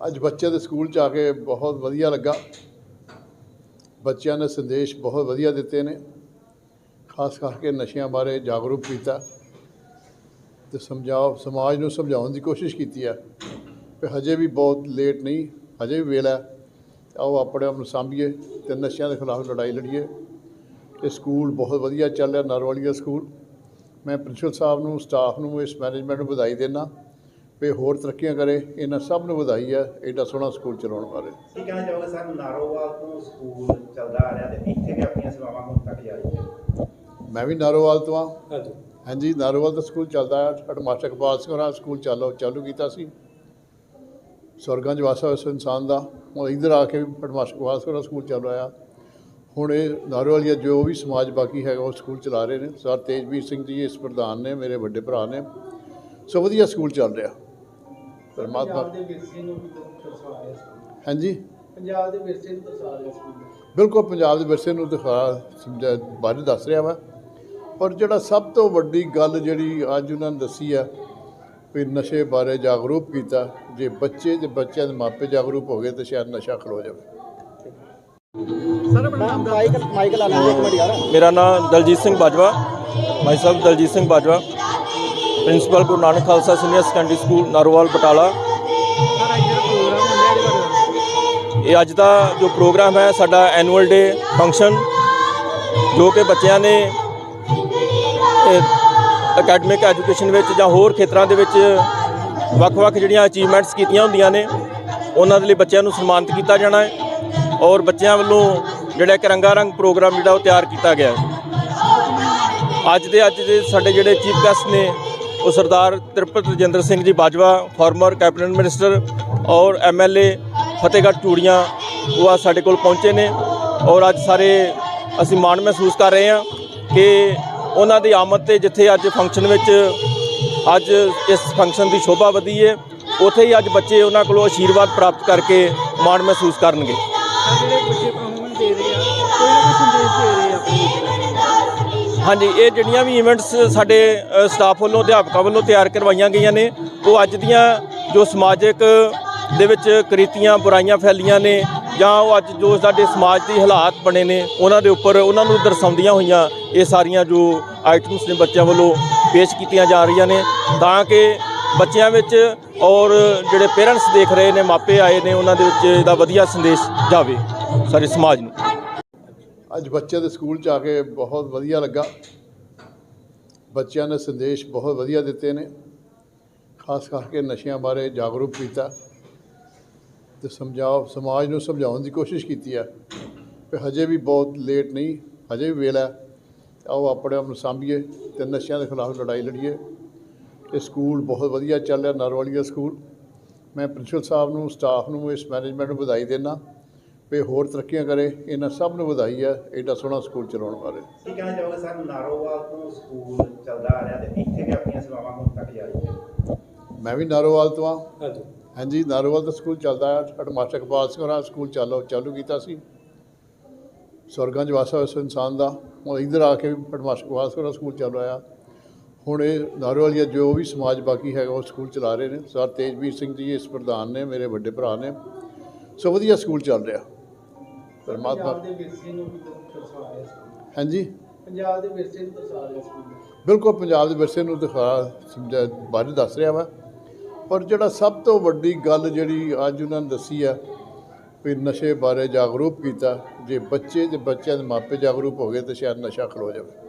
ਅੱਜ ਬੱਚੇ ਦੇ ਸਕੂਲ ਚ ਆ ਕੇ ਬਹੁਤ ਵਧੀਆ ਲੱਗਾ। ਬੱਚਿਆਂ ਨੇ ਸੰਦੇਸ਼ ਬਹੁਤ ਵਧੀਆ ਦਿੱਤੇ ਨੇ। ਖਾਸ ਕਰਕੇ ਨਸ਼ਿਆਂ ਬਾਰੇ ਜਾਗਰੂਕ ਕੀਤਾ ਤੇ ਸਮਝਾਓ, ਸਮਾਜ ਨੂੰ ਸਮਝਾਉਣ ਦੀ ਕੋਸ਼ਿਸ਼ ਕੀਤੀ ਹੈ ਕਿ ਹਜੇ ਵੀ ਬਹੁਤ ਲੇਟ ਨਹੀਂ, ਹਜੇ ਵੀ ਵੇਲਾ ਆਓ ਆਪਣੇ ਆਪ ਨੂੰ ਸਾਂਭੀਏ ਤੇ ਨਸ਼ਿਆਂ ਦੇ ਖਿਲਾਫ ਲੜਾਈ ਲੜੀਏ। ਇਹ ਸਕੂਲ ਬਹੁਤ ਵਧੀਆ ਚੱਲ ਰਿਹਾ, ਨਰਵਾਲੀਆ ਸਕੂਲ। ਮੈਂ ਪ੍ਰਿੰਸੀਪਲ ਸਾਹਿਬ ਨੂੰ ਸਟਾਫ ਨੂੰ ਇਸ ਮੈਨੇਜਮੈਂਟ ਨੂੰ ਵਧਾਈ ਦੇਣਾ ਵੀ ਹੋਰ ਤਰੱਕੀਆਂ ਕਰੇ ਇਹਨਾਂ ਸਭ ਨੂੰ ਵਧਾਈ ਹੈ ਐਡਾ ਸੋਹਣਾ ਸਕੂਲ ਚਲਾਉਣ ਬਾਰੇ। ਕੀ ਕਹਿਣਾ ਚਾਹੋਗੇ ਸਰ ਨਾਰੋਵਾਲ ਤੋਂ ਸਕੂਲ ਚੱਲਦਾ ਆ ਰਿਹਾ ਤੇ ਇੱਥੇ ਵੀ ਆਪਣੀਆਂ ਸੇਵਾਵਾਂ ਹੁਣ ਤੱਕ ਜਾਰੀ ਹੈ ਮੈਂ ਵੀ ਨਾਰੋਵਾਲ ਤੋਂ ਹਾਂ। ਹਾਂਜੀ। ਹਾਂਜੀ ਨਾਰੋਵਾਲ ਦਾ ਸਕੂਲ ਚੱਲਦਾ ਹੈ ਸਾਡਾ ਮਾਸਟਰ ਇਕਬਾਲ ਸਿੰਘ ਹੋਰਾਂ ਸਕੂਲ ਚਾਲੂ ਚਾਲੂ ਕੀਤਾ ਸੀ। ਸਵਰਗਾਂ 'ਚ ਵਾਸਾ ਉਸ ਇਨਸਾਨ ਦਾ ਹੁਣ ਇੱਧਰ ਆ ਕੇ ਵੀ ਸਾਡਾ ਮਾਸਟਰ ਇਕਬਾਲ ਸਿੰਘ ਹੋਰਾਂ ਸਕੂਲ ਚੱਲ ਰਿਹਾ ਹੁਣ ਇਹ ਨਾਰੋਵਾਲੀਆ ਜੋ ਵੀ ਸਮਾਜ ਬਾਕੀ ਹੈਗਾ ਉਹ ਸਕੂਲ ਚਲਾ ਰਹੇ ਨੇ। ਸਰ ਤੇਜਵੀਰ ਸਿੰਘ ਜੀ ਇਸ ਪ੍ਰਧਾਨ ਨੇ ਮੇਰੇ ਵੱਡੇ ਭਰਾ ਨੇ। ਸੋ ਵਧੀਆ ਸਕੂਲ ਚੱਲ ਰਿਹਾ। ਪਰਮਾਤਮਾ ਪੰਜਾਬ ਦੇ ਵਿਰਸੇ ਨੂੰ ਵੀ ਦਰਸਾ ਰਿਹਾ ਸਕੂਲ ਹਾਂਜੀ। ਪੰਜਾਬ ਦੇ ਵਿਰਸੇ ਨੂੰ ਦਰਸਾ ਰਿਹਾ ਸਕੂਲ ਬਿਲਕੁਲ ਪੰਜਾਬ ਦੇ ਵਿਰਸੇ ਨੂੰ ਦਿਖਾ ਸਮਝਾ ਬਾਰੇ ਦੱਸ ਰਿਹਾ ਵਾ ਪਰ ਜਿਹੜਾ ਸਭ ਤੋਂ ਵੱਡੀ ਗੱਲ ਜਿਹੜੀ ਅੱਜ ਉਹਨਾਂ ਨੇ ਦੱਸੀ ਆ ਵੀ ਨਸ਼ੇ ਬਾਰੇ ਜਾਗਰੂਕ ਕੀਤਾ ਜੇ ਬੱਚੇ ਤੇ ਬੱਚਿਆਂ ਦੇ ਮਾਪੇ ਜਾਗਰੂਕ ਹੋ ਗਏ ਤਾਂ ਸ਼ਾਇਦ ਨਸ਼ਾ ਖਲੋ ਜਾਵੇ। ਮਾਈਕ ਮਾਈਕ ਲਾ ਲੈਂਦੇ ਇੱਕ ਮਿੰਟ ਯਾਰ। ਮੇਰਾ ਨਾਮ ਦਲਜੀਤ ਸਿੰਘ ਬਾਜਵਾ ਮਾਈ ਸਾਹਿਬ Daljit Singh Bajwa. Principal Guru Nanak Khalsa senior secondary school Narowal, Batala. ਇਹ ਅੱਜ ਦਾ ਜੋ ਪ੍ਰੋਗਰਾਮ ਹੈ, ਸਾਡਾ ਐਨੂਅਲ ਡੇ ਫੰਕਸ਼ਨ ਜੋ ਕਿ ਬੱਚਿਆਂ ਨੇ ਅਕੈਡਮਿਕ ਐਜੂਕੇਸ਼ਨ ਵਿੱਚ ਜਾਂ ਹੋਰ ਖੇਤਰਾਂ ਦੇ ਵਿੱਚ ਵੱਖ-ਵੱਖ ਜਿਹੜੀਆਂ ਅਚੀਵਮੈਂਟਸ ਕੀਤੀਆਂ ਹੁੰਦੀਆਂ ਨੇ, ਉਹਨਾਂ ਦੇ ਲਈ ਬੱਚਿਆਂ ਨੂੰ ਸਨਮਾਨਿਤ ਕੀਤਾ ਜਾਣਾ ਹੈ ਔਰ ਬੱਚਿਆਂ ਵੱਲੋਂ ਜਿਹੜਾ ਇੱਕ ਰੰਗਾ ਰੰਗ ਪ੍ਰੋਗਰਾਮ ਜਿਹੜਾ ਉਹ ਤਿਆਰ ਕੀਤਾ ਗਿਆ ਹੈ। ਅੱਜ ਦੇ ਅੱਜ ਦੇ ਸਾਡੇ ਜਿਹੜੇ ਚੀਫ ਗੈਸਟ ਨੇ ਉਹ ਸਰਦਾਰ Tript Rajinder Singh ji Bajwa former cabinet minister ਔਰ ਐਮਐਲਏ ਫਤਿਹਗੜ੍ਹ ਚੂੜੀਆਂ ਉਹ ਅੱਜ ਸਾਡੇ ਕੋਲ ਪਹੁੰਚੇ ਨੇ ਔਰ ਅੱਜ ਸਾਰੇ ਅਸੀਂ ਮਾਣ ਮਹਿਸੂਸ ਕਰ ਰਹੇ ਹਾਂ ਕਿ ਉਹਨਾਂ ਦੀ ਆਮਦ ਤੇ ਜਿੱਥੇ ਅੱਜ ਫੰਕਸ਼ਨ ਵਿੱਚ ਅੱਜ ਇਸ ਫੰਕਸ਼ਨ ਦੀ ਸ਼ੋਭਾ ਵਧੀ ਹੈ, ਉੱਥੇ ਹੀ ਅੱਜ ਬੱਚੇ ਉਹਨਾਂ ਕੋਲੋਂ ਆਸ਼ੀਰਵਾਦ ਪ੍ਰਾਪਤ ਕਰਕੇ ਮਾਣ ਮਹਿਸੂਸ ਕਰਨਗੇ। ਜਿਹੜੇ ਬੱਚੇ ਪਰਫਾਰਮੈਂਸ ਦੇ ਰਹੇ ਆ, ਕੋਈ ਨਾ ਕੋਈ ਸੰਦੇਸ਼ ਦੇ ਰਹੇ ਆ ਆਪਣੇ। ਹਾਂਜੀ, ਇਹ ਜਿਹੜੀਆਂ ਵੀ ਇਵੈਂਟਸ ਸਾਡੇ ਸਟਾਫ ਵੱਲੋਂ, ਅਧਿਆਪਕਾਂ ਵੱਲੋਂ ਤਿਆਰ ਕਰਵਾਈਆਂ ਗਈਆਂ ਨੇ, ਉਹ ਅੱਜ ਦੀਆਂ ਜੋ ਸਮਾਜਿਕ ਦੇ ਵਿੱਚ ਕ੍ਰਿਤੀਆਂ, ਬੁਰਾਈਆਂ ਫੈਲੀਆਂ ਨੇ, ਜਾਂ ਉਹ ਅੱਜ ਜੋ ਸਾਡੇ ਸਮਾਜ ਦੀ ਹਾਲਾਤ ਬਣੇ ਨੇ, ਉਹਨਾਂ ਦੇ ਉੱਪਰ ਉਹਨਾਂ ਨੂੰ ਦਰਸਾਉਂਦੀਆਂ ਹੋਈਆਂ ਇਹ ਸਾਰੀਆਂ ਜੋ ਆਈਟਮਸ ਨੇ ਬੱਚਿਆਂ ਵੱਲੋਂ ਪੇਸ਼ ਕੀਤੀਆਂ ਜਾ ਰਹੀਆਂ ਨੇ, ਤਾਂ ਕਿ ਬੱਚਿਆਂ ਵਿੱਚ ਔਰ ਜਿਹੜੇ ਪੇਰੈਂਟਸ ਦੇਖ ਰਹੇ ਨੇ, ਮਾਪੇ ਆਏ ਨੇ, ਉਹਨਾਂ ਦੇ ਵਿੱਚ ਇਹਦਾ ਵਧੀਆ ਸੰਦੇਸ਼ ਜਾਵੇ, ਸਾਰੇ ਸਮਾਜ ਨੂੰ। ਅੱਜ ਬੱਚੇ ਦੇ ਸਕੂਲ ਚ ਆ ਕੇ ਬਹੁਤ ਵਧੀਆ ਲੱਗਾ। ਬੱਚਿਆਂ ਨੇ ਸੰਦੇਸ਼ ਬਹੁਤ ਵਧੀਆ ਦਿੱਤੇ ਨੇ। ਖਾਸ ਕਰਕੇ ਨਸ਼ਿਆਂ ਬਾਰੇ ਜਾਗਰੂਕ ਕੀਤਾ ਤੇ ਸਮਝਾਓ, ਸਮਾਜ ਨੂੰ ਸਮਝਾਉਣ ਦੀ ਕੋਸ਼ਿਸ਼ ਕੀਤੀ ਹੈ ਕਿ ਹਜੇ ਵੀ ਬਹੁਤ ਲੇਟ ਨਹੀਂ, ਹਜੇ ਵੀ ਵੇਲਾ ਆਓ ਆਪਣੇ ਆਪ ਨੂੰ ਸਾਂਭੀਏ ਤੇ ਨਸ਼ਿਆਂ ਦੇ ਖਿਲਾਫ ਲੜਾਈ ਲੜੀਏ। ਤੇ ਸਕੂਲ ਬਹੁਤ ਵਧੀਆ ਚੱਲ ਰਿਹਾ, ਨਰਵਾਲੀਆ ਸਕੂਲ। ਮੈਂ ਪ੍ਰਿੰਸੀਪਲ ਸਾਹਿਬ ਨੂੰ ਸਟਾਫ ਨੂੰ, ਇਸ ਮੈਨੇਜਮੈਂਟ ਨੂੰ ਵਧਾਈ ਦੇਣਾ ਵੀ ਹੋਰ ਤਰੱਕੀਆਂ ਕਰੇ ਇਹਨਾਂ ਸਭ ਨੂੰ ਵਧਾਈ ਹੈ ਐਡਾ ਸੋਹਣਾ ਸਕੂਲ ਚਲਾਉਣ ਬਾਰੇ। ਕੀ ਕਹਿਣਾ ਚਾਹੋਗੇ ਸਰ ਨਾਰੋਵਾਲ ਤੋਂ ਸਕੂਲ ਚੱਲਦਾ ਆ ਰਿਹਾ ਤੇ ਇੱਥੇ ਵੀ ਆਪਣੀਆਂ ਸੇਵਾਵਾਂ ਹੁਣ ਤੱਕ ਜਾਰੀ ਹੈ ਮੈਂ ਵੀ ਨਾਰੋਵਾਲ ਤੋਂ ਹਾਂ ਹਾਂਜੀ। ਹਾਂਜੀ ਨਾਰੋਵਾਲ ਦਾ ਸਕੂਲ ਚੱਲਦਾ ਹੈ ਸਾਡਾ ਮਾਸਟਰ ਇਕਬਾਲ ਸਿੰਘ ਹੋਰਾਂ ਸਕੂਲ ਚਾਲੂ ਚਾਲੂ ਕੀਤਾ ਸੀ। ਸਵਰਗਾਂ 'ਚ ਵਾਸਾ ਉਸ ਇਨਸਾਨ ਦਾ ਹੁਣ ਇੱਧਰ ਆ ਕੇ ਵੀ ਸਾਡਾ ਮਾਸਟਰ ਇਕਬਾਲ ਸਿੰਘ ਹੋਰਾਂ ਸਕੂਲ ਚੱਲ ਰਿਹਾ ਹੁਣ ਇਹ ਨਾਰੋਵਾਲੀਆ ਜੋ ਵੀ ਸਮਾਜ ਬਾਕੀ ਹੈਗਾ ਉਹ ਸਕੂਲ ਚਲਾ ਰਹੇ ਨੇ। ਸਰ ਤੇਜਵੀਰ ਸਿੰਘ ਜੀ ਇਸ ਪ੍ਰਧਾਨ ਨੇ ਮੇਰੇ ਵੱਡੇ ਭਰਾ ਨੇ। ਸੋ ਵਧੀਆ ਸਕੂਲ ਚੱਲ ਰਿਹਾ। ਪਰਮਾਤਮਾ ਦੇ ਵਿਰਸੇ ਨੂੰ ਵੀ ਦਰਸਾ ਰਿਹਾ ਸਕੂਲ ਹਾਂਜੀ। ਪੰਜਾਬ ਦੇ ਵਿਰਸੇ ਨੂੰ ਦਰਸਾ ਰਿਹਾ ਸਕੂਲ ਬਿਲਕੁਲ ਪੰਜਾਬ ਦੇ ਵਿਰਸੇ ਨੂੰ ਦਿਖਾ ਸਮਝਾ ਬਾਰੇ ਦੱਸ ਰਿਹਾ ਵਾ। ਪਰ ਜਿਹੜਾ ਸਭ ਤੋਂ ਵੱਡੀ ਗੱਲ ਜਿਹੜੀ ਅੱਜ ਉਹਨਾਂ ਨੇ ਦੱਸੀ ਆ ਵੀ ਨਸ਼ੇ ਬਾਰੇ ਜਾਗਰੂਕ ਕੀਤਾ ਜੇ ਬੱਚੇ ਤੇ ਬੱਚਿਆਂ ਦੇ ਮਾਪੇ ਜਾਗਰੂਕ ਹੋ ਗਏ ਤਾਂ ਸ਼ਾਇਦ ਨਸ਼ਾ ਖਲੋ ਜਾਵੇ।